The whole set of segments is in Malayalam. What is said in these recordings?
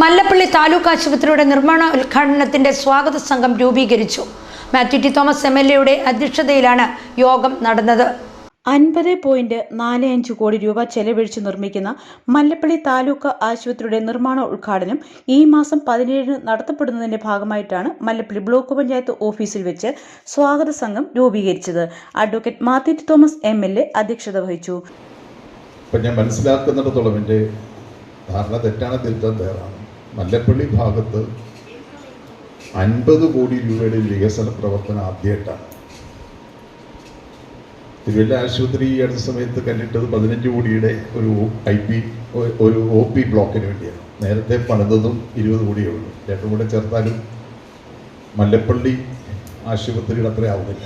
മല്ലപ്പള്ളി താലൂക്ക് ആശുപത്രിയുടെ നിർമ്മാണ ഉദ്ഘാടനത്തിന്റെ സ്വാഗത സംഘം രൂപീകരിച്ചു. Mathew T Thomas M L എയുടെ അധ്യക്ഷതയിലാണ് യോഗം നടന്നത്. അൻപത് പോയിന്റ് നാല് അഞ്ച് കോടി രൂപ ചെലവഴിച്ച് നിർമ്മിക്കുന്ന മല്ലപ്പള്ളി താലൂക്ക് ആശുപത്രിയുടെ നിർമ്മാണ ഉദ്ഘാടനം ഈ മാസം പതിനേഴിന് നടത്തപ്പെടുന്നതിന്റെ ഭാഗമായിട്ടാണ് മല്ലപ്പള്ളി ബ്ലോക്ക് പഞ്ചായത്ത് ഓഫീസിൽ വെച്ച് സ്വാഗത സംഘം രൂപീകരിച്ചത്. Advocate Mathew T Thomas M L A അധ്യക്ഷത വഹിച്ചു. ഞാൻ മനസ്സിലാക്കുന്നിടത്തോളം എന്റെ ധാരണ തെറ്റാണ് തിരുത്താൻ തയ്യാറാണ് മല്ലപ്പള്ളി ഭാഗത്ത് അൻപത് കോടി രൂപയുടെ വികസന പ്രവർത്തനം ആദ്യമായിട്ടാണ് തിരുവല്ല ആശുപത്രി ഈ അടുത്ത സമയത്ത് കണ്ടിട്ടത് പതിനഞ്ച് കോടിയുടെ ഒരു ഐ പി ഒരു ഒ പി ബ്ലോക്കിന് വേണ്ടിയാണ്. നേരത്തെ പണിതതും ഇരുപത് കോടിയേ ഉള്ളൂ. രണ്ടും കൂടെ ചേർത്താലും മല്ലപ്പള്ളി ആശുപത്രിയുടെ അത്ര ആവുന്നില്ല.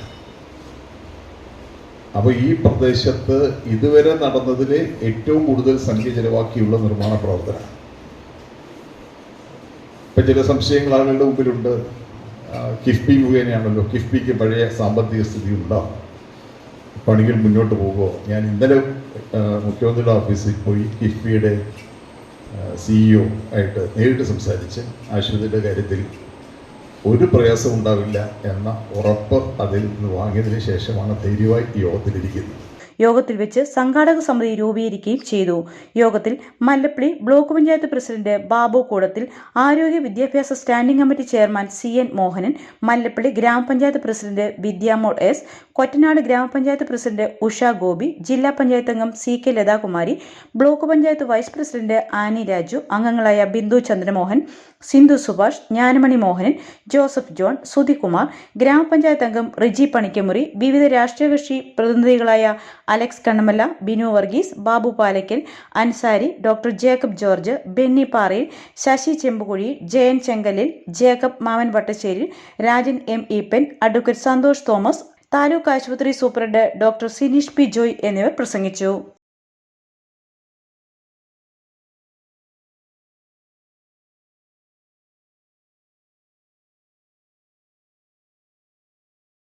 അപ്പോൾ ഈ പ്രദേശത്ത് ഇതുവരെ നടന്നതിൽ ഏറ്റവും കൂടുതൽ സംഖ്യ ചെലവാക്കിയുള്ള നിർമ്മാണ പ്രവർത്തനമാണ്. ഇപ്പം ചില സംശയങ്ങൾ ആളുകളുടെ മുമ്പിലുണ്ട്. കിഫ്ബി മുഖേനയാണല്ലോ. കിഫ്ബിക്ക് പഴയ സാമ്പത്തിക സ്ഥിതി ഉണ്ടോ? പണികൾ മുന്നോട്ട് പോകുമോ? ഞാൻ ഇന്നലെ മുഖ്യമന്ത്രിയുടെ ഓഫീസിൽ പോയി കിഫ്ബിയുടെ സിഇഒ ആയിട്ട് നേരിട്ട് സംസാരിച്ച് ആശുപത്രിയുടെ കാര്യത്തിൽ ഒരു പ്രയാസം ഉണ്ടാവില്ല എന്ന ഉറപ്പ് അതിൽ നിന്ന് വാങ്ങിയതിന് ശേഷമാണ് ധൈര്യമായി യോഗത്തിലിരിക്കുന്നത്. യോഗത്തിൽ വെച്ച് സംഘാടക സമിതി രൂപീകരിക്കുകയും ചെയ്തു. യോഗത്തിൽ മല്ലപ്പള്ളി ബ്ലോക്ക് പഞ്ചായത്ത് പ്രസിഡന്റ് ബാബു കൂടത്തിൽ ആരോഗ്യ വിദ്യാഭ്യാസ standing committee chairman C N Mohanan Mallappally ഗ്രാമപഞ്ചായത്ത് പ്രസിഡന്റ് വിദ്യാമോൾ എസ് കൊറ്റനാട് ഗ്രാമപഞ്ചായത്ത് പ്രസിഡന്റ് ഉഷ ഗോപി ജില്ലാ പഞ്ചായത്ത് അംഗം C K Lathakumari block panchayat vice president Annie Raju അംഗങ്ങളായ ബിന്ദു ചന്ദ്രമോഹൻ സിന്ധു സുഭാഷ് ജ്ഞാനമണി മോഹനൻ ജോസഫ് ജോൺ സുധികുമാർ ഗ്രാമപഞ്ചായത്ത് അംഗം റിജി പണിക്കമുറി വിവിധ രാഷ്ട്രീയ കക്ഷി പ്രതിനിധികളായ Alex Kannamala Binu Varghese Babu Palackal Ansari doctor Jacob George Benny Parayil Sasi Chembukuzhi Jayan Chenkalil Jacob Mammen Vattasseri Rajan M Eapen advocate Santhosh Thomas taluk ആശുപത്രി superintendent doctor Sineesh P Joy എന്നിവർ പ്രസംഗിച്ചു.